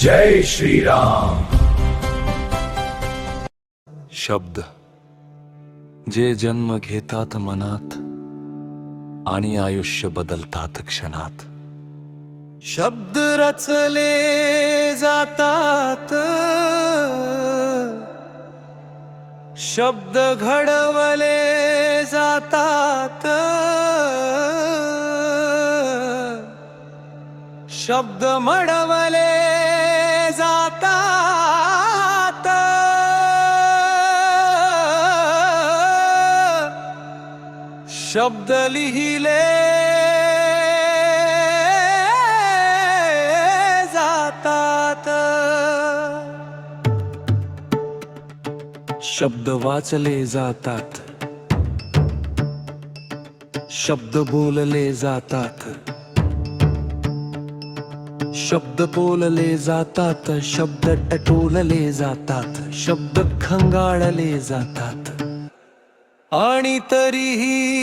जय श्रीराम। शब्द। जे जन्म घेतात मनात आणि आयुष्य बदलतात क्षणात. शब्द रचले जातात. शब्द घडवले जातात. शब्द मडवले शब्द लिहिले. जातात. शब्द वाचले जातात. शब्द बोलले जातात. शब्द बोलले जातात. शब्द टटोलले जातात. शब्द खंगाळले जातात. आणि तरीही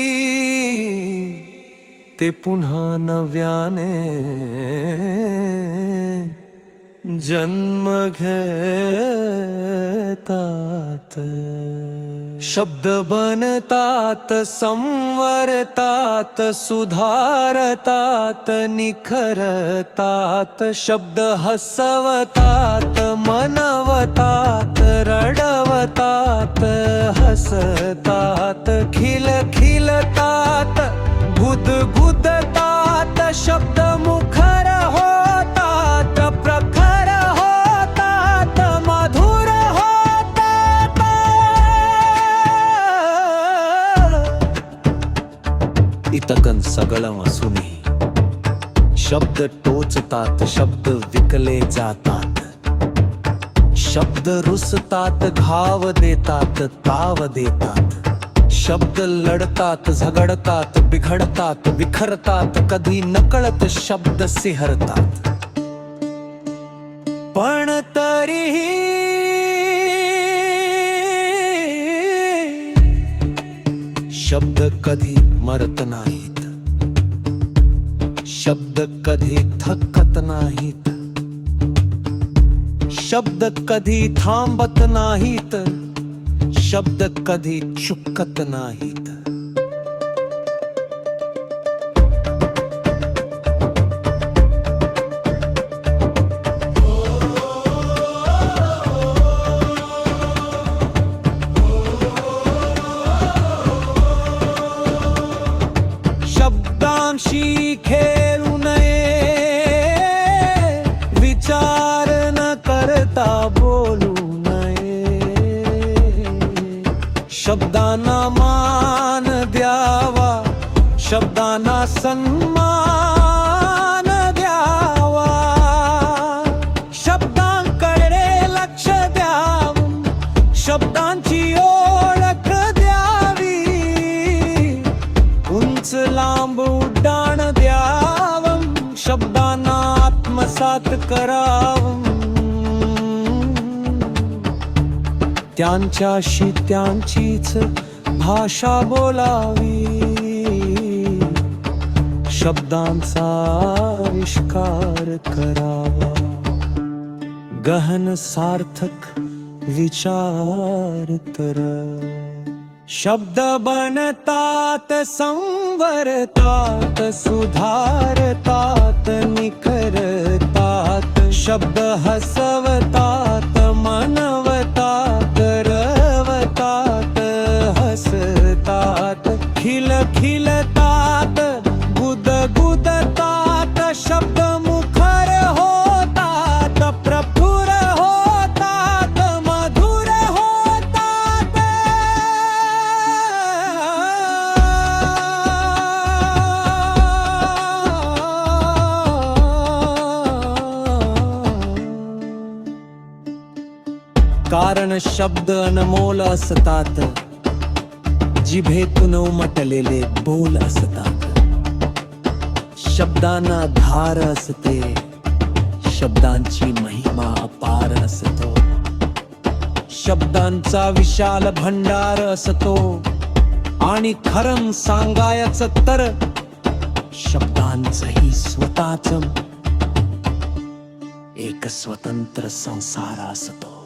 ते पुन्हा नव्याने जन्म घेतात. शब्द बनतात संवरतात सुधारतात निखरतात. शब्द हसवतात मनवतात रडवतात हसत सगळं असूनही. शब्द टोचतात शब्द विकले जातात. शब्द रुसतात घाव देतात ताव देतात. शब्द लढतात झगडतात बिघडतात विखरतात कधी नकळत शब्द सिहरतात. पण तरीही शब्द कधी मरत नाहीत. शब्द कधी थकत नाहीत. शब्द कधी थांबत नाहीत. शब्द कधी चुकत नाहीत. शब्दांशी शब्दांना सन्मान द्यावा. शब्दांकडे लक्ष द्यावं. शब्दांची ओळख द्यावी. उंच लांब उड्डाण द्यावं. शब्दांना आत्मसात करावं. त्यांच्याशी त्यांचीच भाषा बोलावी. शब्दांचा आविष्कार करावा गहन सार्थक विचार तर. शब्द बनतात संवरतात सुधारतात निखरतात. शब्द हसवतात मनव कारण शब्द अनमोल असतात. जिभेतून उमटलेले बोल असतात. शब्दांना धार असते. शब्दांची महिमा अपार असतो. शब्दांचा विशाल भंडार असतो. आणि खरं सांगायचं तर शब्दांचंही स्वतःच एक स्वतंत्र संसार असतो.